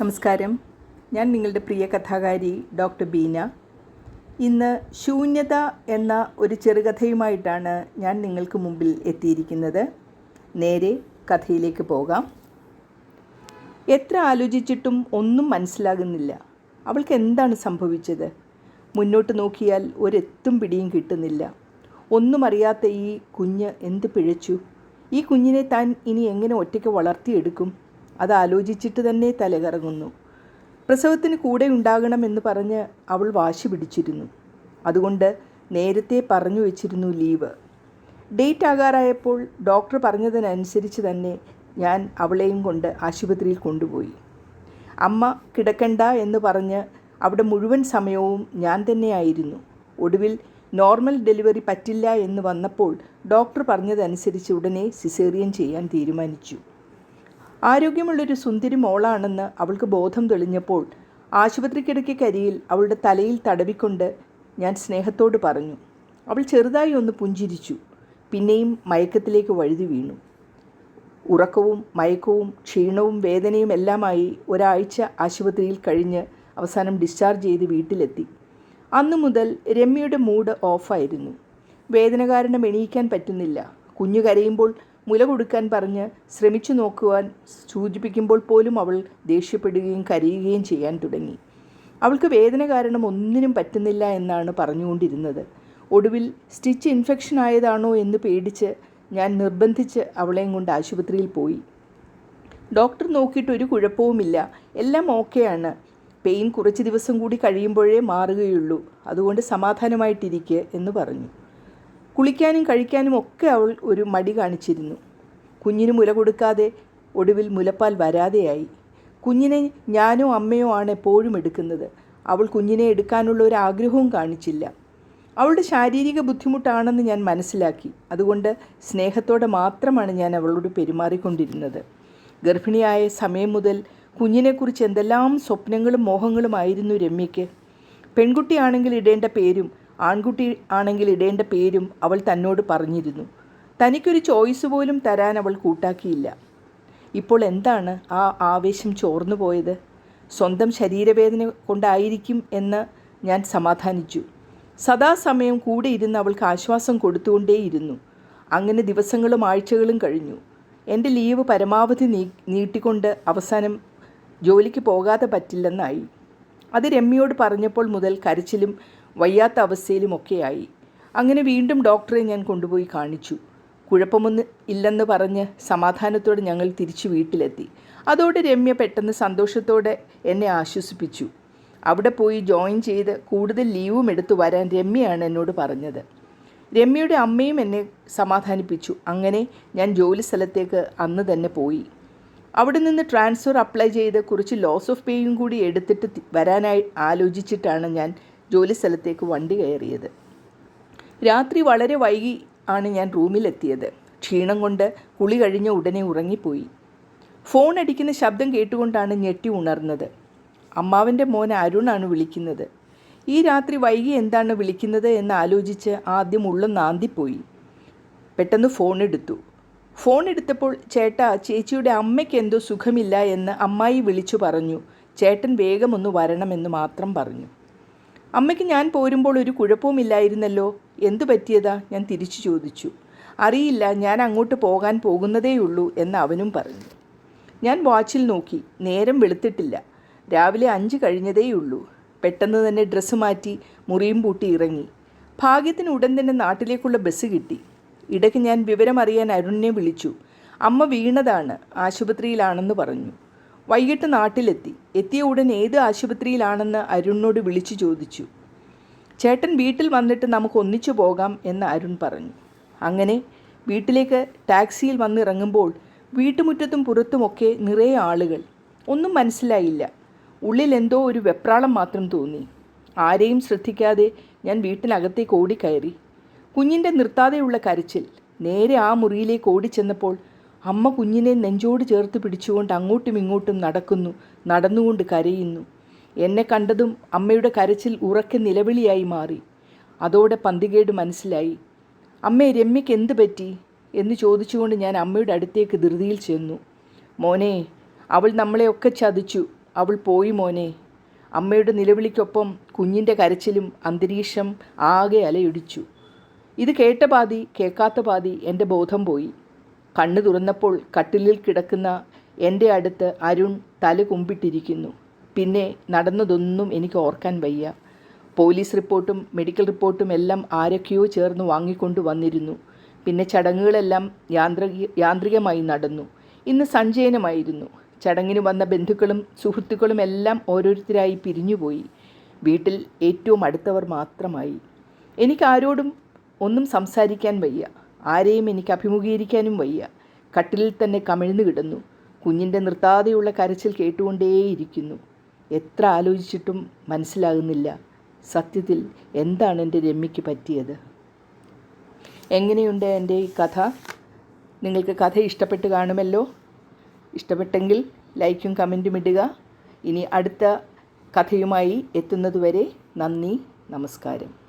നമസ്കാരം. ഞാൻ നിങ്ങളുടെ പ്രിയ കഥാകാരി ഡോക്ടർ ബീന. ഇന്ന് ശൂന്യത എന്ന ഒരു ചെറുകഥയുമായിട്ടാണ് ഞാൻ നിങ്ങൾക്ക് മുമ്പിൽ എത്തിയിരിക്കുന്നത്. നേരെ കഥയിലേക്ക് പോകാം. എത്ര ആലോചിച്ചിട്ടും ഒന്നും മനസ്സിലാകുന്നില്ല. അവൾക്ക് എന്താണ് സംഭവിച്ചത്? മുന്നോട്ട് നോക്കിയാൽ ഒരെത്തും പിടിയും കിട്ടുന്നില്ല. ഒന്നും അറിയാത്ത ഈ കുഞ്ഞ് എന്ത് പിഴച്ചു? ഈ കുഞ്ഞിനെ താൻ ഇനി എങ്ങനെ ഒറ്റയ്ക്ക് വളർത്തിയെടുക്കും? അത് ആലോചിച്ചിട്ട് തന്നെ തലകറങ്ങുന്നു. പ്രസവത്തിന് കൂടെ ഉണ്ടാകണമെന്ന് പറഞ്ഞ് അവൾ വാശി പിടിച്ചിരുന്നു. അതുകൊണ്ട് നേരത്തെ പറഞ്ഞു വെച്ചിരുന്നു ലീവ്. ഡേറ്റ് ആകാറായപ്പോൾ ഡോക്ടർ പറഞ്ഞതിനനുസരിച്ച് തന്നെ ഞാൻ അവളെയും കൊണ്ട് ആശുപത്രിയിൽ കൊണ്ടുപോയി. അമ്മ കിടക്കണ്ട എന്ന് പറഞ്ഞ് അവിടെ മുഴുവൻ സമയവും ഞാൻ തന്നെയായിരുന്നു ഒടുവിൽ നോർമൽ ഡെലിവറി പറ്റില്ല എന്ന് വന്നപ്പോൾ ഡോക്ടർ പറഞ്ഞതനുസരിച്ച് ഉടനെ സിസേറിയൻ ചെയ്യാൻ തീരുമാനിച്ചു. ആരോഗ്യമുള്ളൊരു സുന്ദരി മോളാണെന്ന് അവൾക്ക് ബോധം തെളിഞ്ഞപ്പോൾ ആശുപത്രിക്കിടയ്ക്കരിയിൽ അവളുടെ തലയിൽ തടവിക്കൊണ്ട് ഞാൻ സ്നേഹത്തോട് പറഞ്ഞു. അവൾ ചെറുതായി ഒന്ന് പുഞ്ചിരിച്ചു. പിന്നെയും മയക്കത്തിലേക്ക് വഴുതി വീണു. ഉറക്കവും മയക്കവും ക്ഷീണവും വേദനയും എല്ലാമായി ഒരാഴ്ച ആശുപത്രിയിൽ കഴിഞ്ഞ് അവസാനം ഡിസ്ചാർജ് ചെയ്ത് വീട്ടിലെത്തി. അന്നു മുതൽ രമ്യയുടെ മൂഡ് ഓഫായിരുന്നു. വേദന കാരണം എണീക്കാൻ പറ്റുന്നില്ല. കുഞ്ഞു കരയുമ്പോൾ മുല കൊടുക്കാൻ പറഞ്ഞ് ശ്രമിച്ചു നോക്കുവാൻ സൂചിപ്പിക്കുമ്പോൾ പോലും അവൾ ദേഷ്യപ്പെടുകയും കരയുകയും ചെയ്യാൻ തുടങ്ങി. അവൾക്ക് വേദന കാരണം ഒന്നിനും പറ്റുന്നില്ല എന്നാണ് പറഞ്ഞുകൊണ്ടിരുന്നത്. ഒടുവിൽ സ്റ്റിച്ച് ഇൻഫെക്ഷൻ ആയതാണോ എന്ന് പേടിച്ച് ഞാൻ നിർബന്ധിച്ച് അവളെയും കൊണ്ട് ആശുപത്രിയിൽ പോയി. ഡോക്ടർ നോക്കിയിട്ട് ഒരു കുഴപ്പവുമില്ല. എല്ലാം ഓക്കെയാണ്. പെയിൻ കുറച്ച് ദിവസം കൂടി കഴിയുമ്പോഴേ മാറുകയുള്ളൂ. അതുകൊണ്ട് സമാധാനമായിട്ടിരിക്കുക എന്ന് പറഞ്ഞു. കുളിക്കാനും കഴിക്കാനും ഒക്കെ അവൾ ഒരു മടി കാണിച്ചിരുന്നു. കുഞ്ഞിന് മുല കൊടുക്കാതെ ഒടുവിൽ മുലപ്പാൽ വരാതെയായി. കുഞ്ഞിനെ ഞാനോ അമ്മയോ ആണ് എപ്പോഴും എടുക്കുന്നത്. അവൾ കുഞ്ഞിനെ എടുക്കാനുള്ള ഒരു ആഗ്രഹവും കാണിച്ചില്ല. അവളുടെ ശാരീരിക ബുദ്ധിമുട്ടാണെന്ന് ഞാൻ മനസ്സിലാക്കി. അതുകൊണ്ട് സ്നേഹത്തോടെ മാത്രമാണ് ഞാൻ അവളോട് പെരുമാറിക്കൊണ്ടിരുന്നത്. ഗർഭിണിയായ സമയം മുതൽ കുഞ്ഞിനെക്കുറിച്ച് എന്തെല്ലാം സ്വപ്നങ്ങളും മോഹങ്ങളുമായിരുന്നു രമ്യയ്ക്ക്. പെൺകുട്ടിയാണെങ്കിൽ ഇടേണ്ട പേരും ആൺകുട്ടി ആണെങ്കിൽ ഇടേണ്ട പേരും അവൾ തന്നോട് പറഞ്ഞിരുന്നു. തനിക്കൊരു ചോയ്സ് പോലും തരാൻ അവൾ കൂട്ടാക്കിയില്ല. ഇപ്പോൾ എന്താണ് ആ ആവേശം ചോർന്നു പോയത്? സ്വന്തം ശരീരവേദന കൊണ്ടായിരിക്കും എന്ന് ഞാൻ സമാധാനിച്ചു. സദാസമയം കൂടെ ഇരുന്ന് അവൾക്ക് ആശ്വാസം കൊടുത്തുകൊണ്ടേയിരുന്നു. അങ്ങനെ ദിവസങ്ങളും ആഴ്ചകളും കഴിഞ്ഞു. എന്റെ ലീവ് പരമാവധി നീ നീട്ടിക്കൊണ്ട് അവസാനം ജോലിക്ക് പോകാതെ പറ്റില്ലെന്നായി. അത് രമ്യയോട് പറഞ്ഞപ്പോൾ മുതൽ കരച്ചിലും വയ്യാത്ത അവസ്ഥയിലുമൊക്കെയായി. അങ്ങനെ വീണ്ടും ഡോക്ടറെ ഞാൻ കൊണ്ടുപോയി കാണിച്ചു. കുഴപ്പമൊന്നും ഇല്ലെന്ന് പറഞ്ഞ് സമാധാനത്തോടെ ഞങ്ങൾ തിരിച്ചു വീട്ടിലെത്തി. അതോടെ രമ്യ പെട്ടെന്ന് സന്തോഷത്തോടെ എന്നെ ആശ്വസിപ്പിച്ചു. അവിടെ പോയി ജോയിൻ ചെയ്ത് കൂടുതൽ ലീവും എടുത്തു വരാൻ രമ്യയാണ് എന്നോട് പറഞ്ഞത്. രമ്യയുടെ അമ്മയും എന്നെ സമാധാനിപ്പിച്ചു. അങ്ങനെ ഞാൻ ജോലി സ്ഥലത്തേക്ക് അന്ന് തന്നെ പോയി. അവിടെ നിന്ന് ട്രാൻസ്ഫർ അപ്ലൈ ചെയ്ത് കുറച്ച് ലോസ് ഓഫ് പേയും കൂടി എടുത്തിട്ട് വരാനായി ആലോചിച്ചിട്ടാണ് ഞാൻ ജോലി സ്ഥലത്തേക്ക് വണ്ടി കയറിയത്. രാത്രി വളരെ വൈകി ആണ് ഞാൻ റൂമിലെത്തിയത്. ക്ഷീണം കൊണ്ട് കുളി കഴിഞ്ഞ ഉടനെ ഉറങ്ങിപ്പോയി. ഫോൺ അടിക്കുന്ന ശബ്ദം കേട്ടുകൊണ്ടാണ് ഞെട്ടി ഉണർന്നത്. അമ്മാവന്റെ മോൻ അരുണാണ് വിളിക്കുന്നത്. ഈ രാത്രി വൈകി എന്താണ് വിളിക്കുന്നത് എന്ന് ആലോചിച്ച് ആദ്യം ഉള്ളം നാന്തിപ്പോയി. പെട്ടെന്ന് ഫോൺ എടുത്തു. ഫോൺ എടുത്തപ്പോൾ ചേട്ടാ ചേച്ചിയുടെ അമ്മയ്ക്ക് എന്തോ സുഖമില്ല എന്ന് അമ്മായി വിളിച്ചു പറഞ്ഞു. ചേട്ടൻ വേഗമൊന്ന് വരണമെന്ന് മാത്രം പറഞ്ഞു. അമ്മയ്ക്ക് ഞാൻ പോരുമ്പോൾ ഒരു കുഴപ്പവുമില്ലായിരുന്നല്ലോ. എന്തു പറ്റിയതാ? ഞാൻ തിരിച്ചു ചോദിച്ചു. അറിയില്ല ഞാൻ അങ്ങോട്ട് പോകാൻ പോകുന്നതേയുള്ളൂ എന്ന് അവനും പറഞ്ഞു. ഞാൻ വാച്ചിൽ നോക്കി. നേരം വെളുത്തിട്ടില്ല. രാവിലെ അഞ്ച് കഴിഞ്ഞതേയുള്ളൂ. പെട്ടെന്ന് തന്നെ ഡ്രസ്സ് മാറ്റി മുറിയും പൂട്ടി ഇറങ്ങി. ഭാഗ്യത്തിന് ഉടൻ തന്നെ നാട്ടിലേക്കുള്ള ബസ് കിട്ടി. ഇടയ്ക്ക് ഞാൻ വിവരമറിയാൻ അരുണിനെ വിളിച്ചു. അമ്മ വീണതാണ് ആശുപത്രിയിലാണെന്ന് പറഞ്ഞു. വൈകിട്ട് നാട്ടിലെത്തി. എത്തിയ ഉടൻ ഏത് ആശുപത്രിയിലാണെന്ന് അരുണിനോട് വിളിച്ചു ചോദിച്ചു. ചേട്ടൻ വീട്ടിൽ വന്നിട്ട് നമുക്ക് ഒന്നിച്ചു പോകാം എന്ന് അരുൺ പറഞ്ഞു. അങ്ങനെ വീട്ടിലേക്ക് ടാക്സിയിൽ വന്നിറങ്ങുമ്പോൾ വീട്ടുമുറ്റത്തും പുറത്തുമൊക്കെ നിറയെ ആളുകൾ. ഒന്നും മനസ്സിലായില്ല. ഉള്ളിൽ എന്തോ ഒരു വെപ്രാളം മാത്രം തോന്നി. ആരെയും ശ്രദ്ധിക്കാതെ ഞാൻ വീട്ടിനകത്തേക്ക് ഓടിക്കയറി. കുഞ്ഞിന്റെ നിർത്താതെയുള്ള കരച്ചിൽ നേരെ ആ മുറിയിലേക്ക് ഓടിച്ചെന്നപ്പോൾ അമ്മ കുഞ്ഞിനെ നെഞ്ചോട് ചേർത്ത് പിടിച്ചുകൊണ്ട് അങ്ങോട്ടും ഇങ്ങോട്ടും നടക്കുന്നു നടന്നുകൊണ്ട് കരയുന്നു. എന്നെ കണ്ടതും അമ്മയുടെ കരച്ചിൽ ഉറക്കെ നിലവിളിയായി മാറി. അതോടെ പന്തികേട് മനസ്സിലായി. അമ്മേ രമ്യയ്ക്ക് എന്ത് പറ്റി? എന്ന് ചോദിച്ചുകൊണ്ട് ഞാൻ അമ്മയുടെ അടുത്തേക്ക് ധൃതിയിൽ ചെന്നു. മോനെ അവൾ നമ്മളെയൊക്കെ ചതിച്ചു. അവൾ പോയി മോനെ. അമ്മയുടെ നിലവിളിക്കൊപ്പം കുഞ്ഞിന്റെ കരച്ചിലും അന്തരീക്ഷം ആകെ അലയിടിച്ചു. ഇത് കേട്ട പാതി കേൾക്കാത്ത പാതി എന്റെ ബോധം പോയി. കണ്ണു തുറന്നപ്പോൾ കട്ടിലിൽ കിടക്കുന്ന എന്റെ അടുത്ത് അരുൺ തല കുമ്പിട്ടിരിക്കുന്നു. പിന്നെ നടന്നതൊന്നും എനിക്ക് ഓർക്കാൻ വയ്യ. പോലീസ് റിപ്പോർട്ടും മെഡിക്കൽ റിപ്പോർട്ടും എല്ലാം ആരൊക്കെയോ ചേർന്ന് വാങ്ങിക്കൊണ്ട് വന്നിരുന്നു. പിന്നെ ചടങ്ങുകളെല്ലാം യാന്ത്രിക യാന്ത്രികമായി നടന്നു. ഇന്ന് സഞ്ചയനമായിരുന്നു. ചടങ്ങിന് വന്ന ബന്ധുക്കളും സുഹൃത്തുക്കളും എല്ലാം ഓരോരുത്തരായി പിരിഞ്ഞുപോയി. വീട്ടിൽ ഏറ്റവും അടുത്തവർ മാത്രമായി. എനിക്ക് ആരോടും ഒന്നും സംസാരിക്കാൻ വയ്യ. ആരെയും എനിക്ക് അഭിമുഖീകരിക്കാനും വയ്യ. കട്ടിലിൽ തന്നെ കമിഴ്ന്നു കിടന്നു. കുഞ്ഞിന്റെ നിർത്താതെയുള്ള കരച്ചിൽ കേട്ടുകൊണ്ടേയിരിക്കുന്നു. എത്ര ആലോചിച്ചിട്ടും മനസ്സിലാകുന്നില്ല. സത്യത്തിൽ എന്താണ് എന്റെ രമ്യയ്ക്ക് പറ്റിയത്? എങ്ങനെയുണ്ട് എന്റെ ഈ കഥ? നിങ്ങൾക്ക് കഥ ഇഷ്ടപ്പെട്ട് കാണുമല്ലോ? ഇഷ്ടപ്പെട്ടെങ്കിൽ ലൈക്കും കമന്റും ഇടുക. ഇനി അടുത്ത കഥയുമായി എത്തുന്നതുവരെ നന്ദി നമസ്കാരം.